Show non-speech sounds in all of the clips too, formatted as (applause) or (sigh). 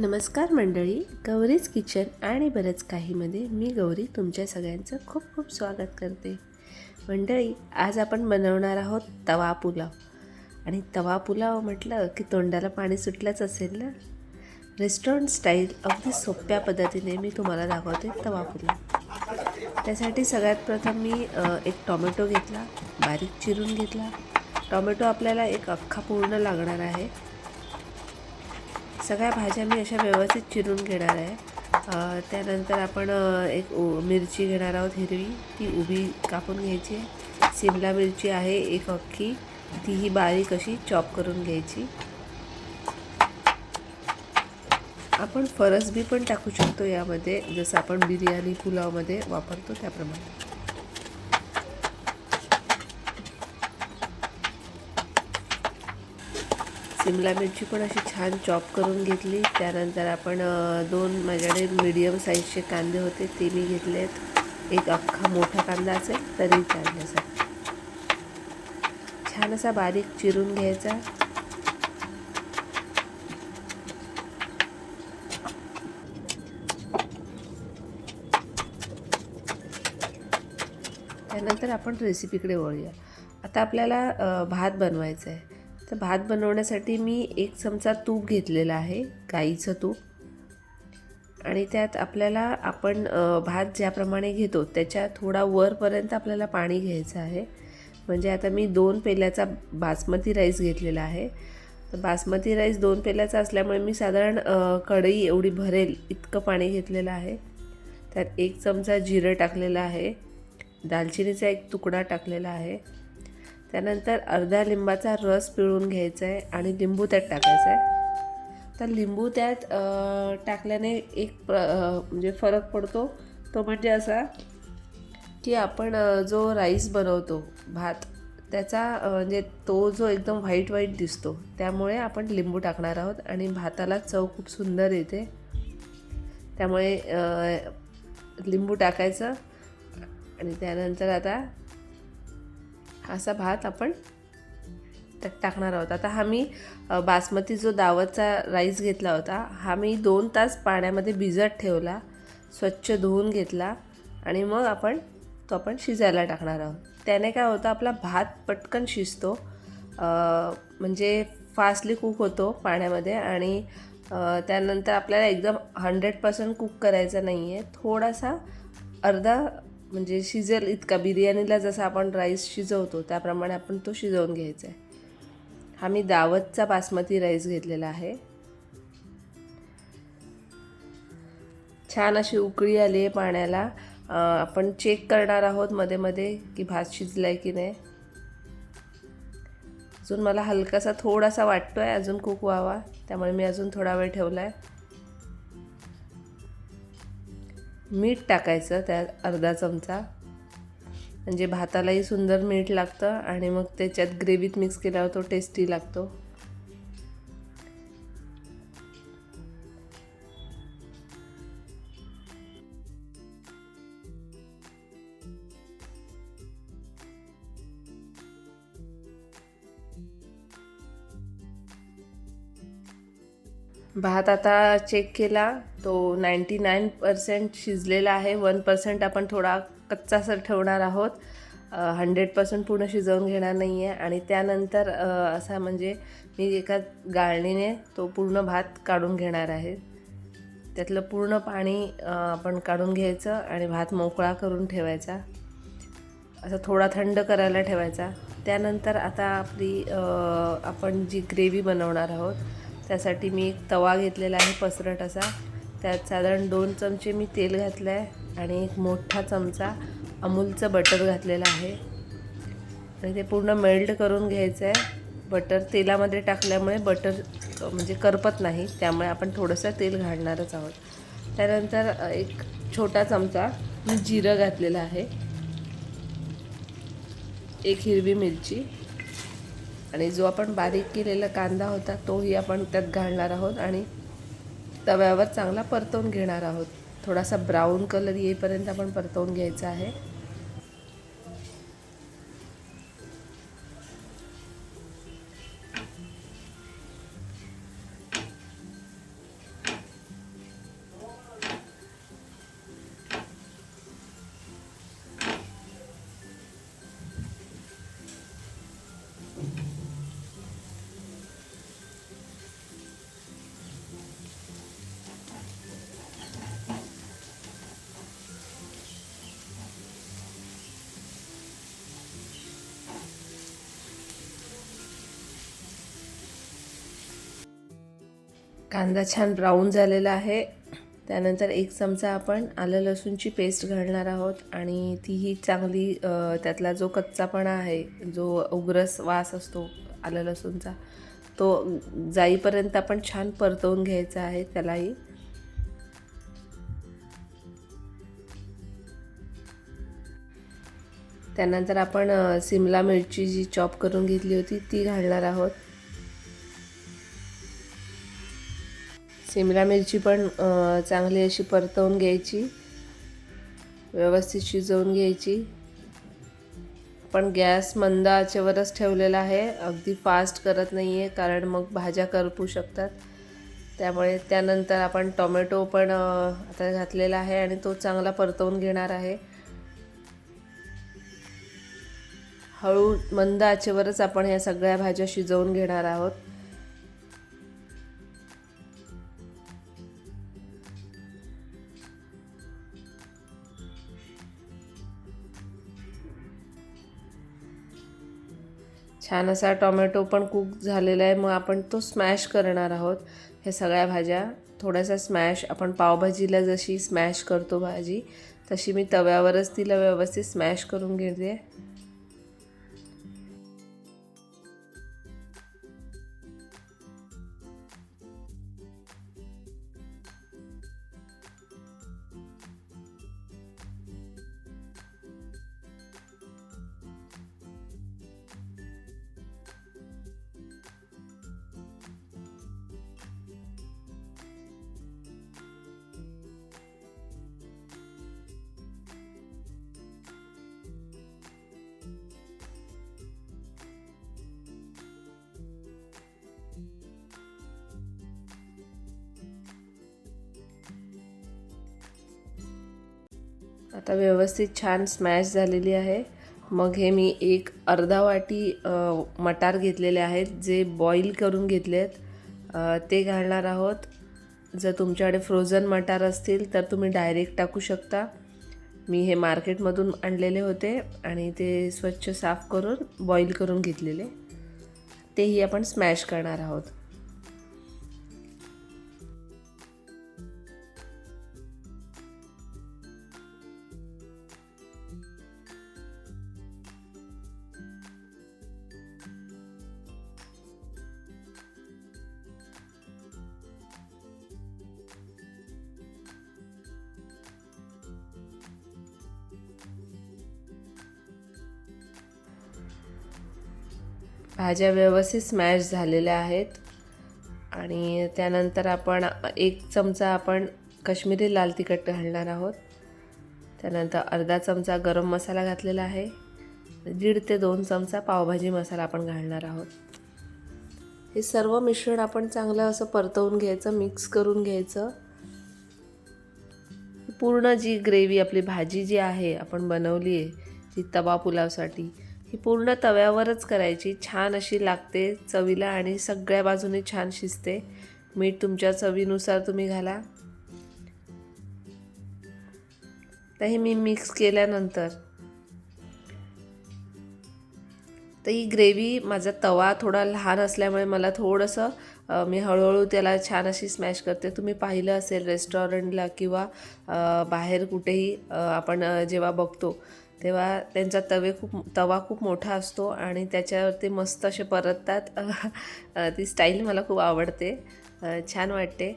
नमस्कार मंडळी गौरीज किचन आणि बरंच काहीमध्ये मी गौरी तुमच्या सगळ्यांचं खूप खूप स्वागत करते. मंडळी आज आपण बनवणार आहोत तवा पुलाव. आणि तवा पुलाव म्हटलं की तोंडाला पाणी सुटलंच असेल ना? रेस्टॉरंट स्टाईल अगदी सोप्या पद्धतीने मी तुम्हाला दाखवते तवा पुलाव. त्यासाठी सगळ्यात प्रथम मी एक टॉमॅटो घेतला बारीक चिरून घेतला. टॉमॅटो आपल्याला एक अख्खा पूर्ण लागणार आहे. सगळ्या भाज्या मी अशा व्यवस्थित चिरून घेणार आहे. त्यानंतर आपण एक उ- मिरची घेणार आहोत हिरवी. ती उभी कापून घ्यायची. आहे सिमला मिरची आहे एक अख्खी. तीही बारीक अशी चॉप करून घ्यायची. आपण फरसबी पण टाकू शकतो यामध्ये. जसं आपण बिर्याणी पुलावमध्ये वापरतो त्याप्रमाणे. सिमला मिरची पण अशी छान चॉप करून घेतली. त्यानंतर आपण दोन माझ्याकडे मीडियम साईजचे कांदे होते ते मी आहेत. एक अख्खा मोठा कांदा असेल तरी चालेल छान असा बारीक चिरून घ्यायचा. त्यानंतर आपण रेसिपीकडे वळूया. आता आपल्याला भात बनवायचा आहे तर भात बनवण्यासाठी मी एक चमचा तूप घेतलेला आहे गाईचं तूप. आणि त्यात आपल्याला आपण भात ज्याप्रमाणे घेतो त्याच्या थोडा वरपर्यंत आपल्याला पाणी घ्यायचं आहे. म्हणजे आता मी दोन पेल्याचा बासमती राईस घेतलेला आहे. तर बासमती राईस दोन पेल्याचा असल्यामुळे मी साधारण कढई एवढी भरेल इतकं पाणी घेतलेलं आहे. त्यात एक चमचा जिरं टाकलेलं आहे. दालचिनीचा एक तुकडा टाकलेला आहे. त्यानंतर अर्धा लिंबाचा रस पिळून घ्यायचा आहे आणि लिंबू त्यात टाकायचा आहे तर लिंबू त्यात टाकल्याने एक प्र म्हणजे फरक पडतो. तो म्हणजे असा की आपण जो राईस बनवतो भात त्याचा म्हणजे तो जो एकदम व्हाईट व्हाईट दिसतो त्यामुळे आपण लिंबू टाकणार आहोत आणि भाताला चव खूप सुंदर येते. त्यामुळे लिंबू टाकायचं आणि त्यानंतर आता असा भात आपण त्यात टाकणार आहोत. आता हा मी बासमती जो दावतचा राईस घेतला होता हा मी दोन तास पाण्यामध्ये भिजत ठेवला स्वच्छ धुवून घेतला आणि मग आपण तो आपण शिजायला टाकणार आहोत. त्याने काय होतं आपला भात पटकन शिजतो. म्हणजे फास्टली कुक होतो पाण्यामध्ये आणि त्यानंतर आपल्याला एकदम हंड्रेड पर्सेंट कुक करायचा नाही आहे थोडासा अर्धा म्हणजे शिजेल इतका बिर्याणीला जसा आपण राईस शिजवतो त्याप्रमाणे आपण तो शिजवून घ्यायचा आहे हा मी दावतचा बासमती राईस घेतलेला आहे. छान अशी उकळी आली आहे पाण्याला आपण चेक करणार आहोत मध्ये मध्ये की भात शिजलाय की नाही. अजून मला हलकासा थोडासा वाटतोय अजून कुक व्हावा त्यामुळे मी अजून थोडा वेळ ठेवला आहे मीठ टाकायचं त्यात अर्धा चमचा. म्हणजे भातालाही सुंदर मीठ लागतं आणि मग त्याच्यात ग्रेव्हीत मिक्स केल्यावर तो टेस्टी लागतो. भात आता चेक केला. तो नाईंटी नाईन पर्सेंट शिजलेला आहे. वन पर्सेंट आपण थोडा कच्चासर ठेवणार आहोत. हंड्रेड पर्सेंट पूर्ण शिजवून घेणार नाही आहे आणि त्यानंतर असा म्हणजे मी एका गाळणीने तो पूर्ण भात काढून घेणार आहे. त्यातलं पूर्ण पाणी आपण काढून घ्यायचं आणि भात मोकळा करून ठेवायचा. असा थोडा थंड करायला ठेवायचा. त्यानंतर आता आपली आपण जी ग्रेव्ही बनवणार आहोत त्यासाठी मी एक तवा घेतलेला आहे पसरट असा. त्यात साधारण दोन चमचे मी तेल घातलं आहे आणि एक मोठा चमचा अमूलचं बटर घातलेलं आहे. आणि ते पूर्ण मेल्ट करून घ्यायचं आहे बटर तेलामध्ये टाकल्यामुळे बटर म्हणजे करपत नाही त्यामुळे आपण थोडंसं तेल घालणारच आहोत. त्यानंतर एक छोटा चमचा मी जिरं घातलेलं आहे. एक हिरवी मिरची. आणि जो आपण बारीक केलेला कांदा होता तोही आपण त्यात घालणार आहोत आणि तव्यावर चांगला परतवून घेणार आहोत. थोडासा ब्राऊन कलर येईपर्यंत आपण परतवून घ्यायचा आहे. कांदा छान ब्राऊन झालेला आहे. त्यानंतर एक चमचा आपण आलं लसूणची पेस्ट घालणार आहोत आणि तीही चांगली त्यातला जो कच्चापणा आहे जो उग्रस वास असतो आलं लसूणचा तो जाईपर्यंत आपण छान परतवून घ्यायचा आहे त्यालाही. त्यानंतर आपण सिमला मिरची जी चॉप करून घेतली होती ती घालणार आहोत. सिमला मिरची पण चांगली अशी परतवून घ्यायची. व्यवस्थित शिजवून घ्यायची. पण गॅस मंद आचेवरच ठेवलेला आहे. अगदी फास्ट करत नाही आहे कारण मग भाज्या करपू शकतात. त्यामुळे त्यानंतर आपण टोमॅटो पण आता घातलेला आहे आणि तो चांगला परतवून घेणार आहे. हळू मंद आचेवरच आपण ह्या सगळ्या भाज्या शिजवून घेणार आहोत. छान असा टोमॅटो पण कुक झालेला आहे. मग आपण तो स्मॅश करणार आहोत. ह्या सगळ्या भाज्या थोड्याशा स्मॅश आपण पावभाजीला जशी स्मॅश करतो भाजी तशी मी तव्यावरच तिला व्यवस्थित स्मॅश करून घेते. आता व्यवस्थित छान स्मॅश झालेली आहे. मग हे मी एक अर्धा वाटी मटार घेतलेले आहेत जे बॉईल करून घेतले आहेत ते घालणार आहोत. जर तुमच्याकडे फ्रोझन मटार असतील तर तुम्ही डायरेक्ट टाकू शकता. मी हे मार्केटमधून आणलेले होते आणि ते स्वच्छ साफ करून बॉईल करून घेतलेले. तेही आपण स्मॅश करणार आहोत. भाज्या व्यवस्थित स्मॅश झालेल्या आहेत. आणि त्यानंतर आपण एक चमचा आपण कश्मीरी लाल तिखट घालणार आहोत. त्यानंतर अर्धा चमचा गरम मसाला घातलेला आहे. दीड ते दोन चमचा पावभाजी मसाला आपण घालणार आहोत. हे सर्व मिश्रण आपण चांगलं असं परतवून घ्यायचं मिक्स करून घ्यायचं. पूर्ण जी ग्रेव्ही आपली भाजी जी आहे आपण बनवली आहे ती तवा पुलावसाठी ही पूर्ण तव्यावरच करायची. छान अशी लागते चवीला आणि सगळ्या बाजूने छान शिजते. मीठ तुमच्या चवीनुसार तुम्ही घाला. तर हे मी मिक्स केल्यानंतर तर ही ग्रेव्ही माझा तवा थोडा लहान असल्यामुळे मला थोडंसं मी हळूहळू त्याला छान अशी स्मॅश करते. तुम्ही पाहिलं असेल रेस्टॉरंटला किंवा बाहेर कुठेही आपण जेव्हा बघतो तेव्हा त्यांचा तवे खूप तवा खूप मोठा असतो आणि त्याच्यावरती मस्त असे परततात. (laughs) ती स्टाईल मला खूप आवडते. छान वाटते.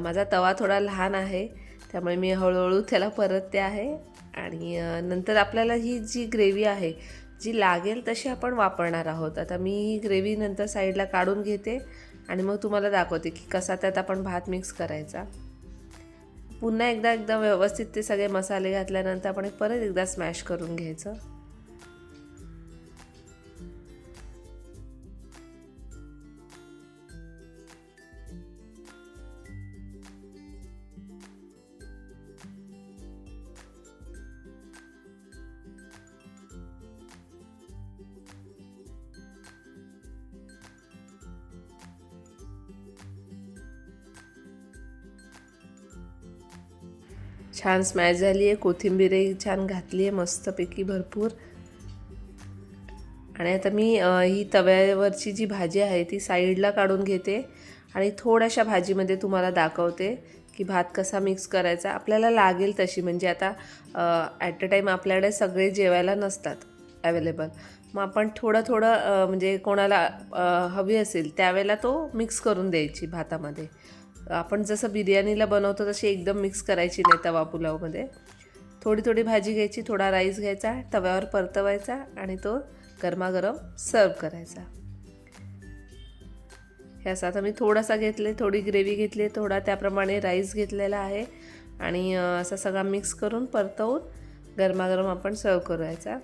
माझा तवा थोडा लहान आहे त्यामुळे मी हळूहळू त्याला परतते आहे. आणि नंतर आपल्याला ही जी ग्रेव्ही आहे जी लागेल तशी आपण वापरणार आहोत. आता मी ही ग्रेव्ही नंतर साईडला काढून घेते आणि मग तुम्हाला दाखवते की कसा त्यात आपण भात मिक्स करायचा. पुन्हा एकदा एकदा व्यवस्थित ते सगळे मसाले घातल्यानंतर आपण परत एकदा स्मॅश करून घ्यायचं. छान स्मॅश झाली आहे कोथिंबीरही छान घातली आहे मस्तपैकी भरपूर. आणि आता मी ही तव्यावरची जी भाजी आहे ती साईडला काढून घेते आणि थोड्याशा भाजीमध्ये तुम्हाला दाखवते की भात कसा मिक्स करायचा. आपल्याला लागेल तशी म्हणजे आता ॲट अ टाईम आपल्याकडे सगळे जेवायला नसतात अवेलेबल मग आपण थोडं थोडं म्हणजे कोणाला हवी असेल त्यावेळेला तो मिक्स करून द्यायची भातामध्ये. आपण जसं बिर्याणीला बनवतो तशी एकदम मिक्स करायची नाही तवा पुलावमध्ये. थोडी थोडी भाजी घ्यायची थोडा राईस घ्यायचा तव्यावर परतवायचा आणि तो गरमागरम सर्व करायचा. हे असं आता मी थोडासा घेतले थोडी ग्रेव्ही घेतली थोडा त्याप्रमाणे राईस घेतलेला आहे आणि असा सगळा मिक्स करून परतवून गरमागरम आपण सर्व करायचा.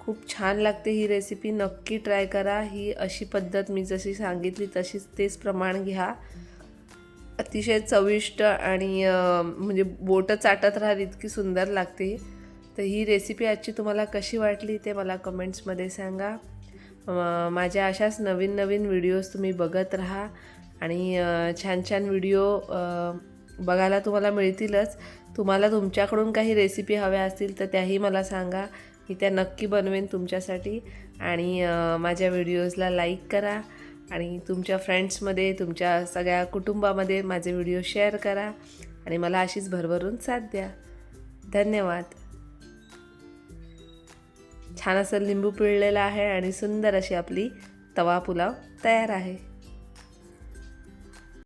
खूप छान लागते ही रेसिपी नक्की ट्राय करा. ही अशी पद्धत मी जशी सांगितली तशीच तेच प्रमाण घ्या. अतिशय चविष्ट आणि म्हणजे बोटं चाटत राहत इतकी सुंदर लागते. तर ही रेसिपी आजची तुम्हाला कशी वाटली ते मला कमेंट्समध्ये सांगा. माझ्या अशाच नवीन नवीन व्हिडिओज तुम्ही बघत राहा. आणि छान छान व्हिडिओ बघायला तुम्हाला मिळतीलच. तुम्हाला तुमच्याकडून काही रेसिपी हव्या असतील तर त्याही मला सांगा. मी त्या नक्की बनवेन तुमच्यासाठी. आणि माझ्या व्हिडिओजला लाईक करा. आणि तुमच्या फ्रेंड्समध्ये तुमच्या सगळ्या कुटुंबामध्ये माझे व्हिडिओ शेअर करा आणि मला अशीच भरभरून साथ द्या. धन्यवाद. छान असं लिंबू पिळलेलं आहे आणि सुंदर अशी आपली तवा पुलाव तयार आहे.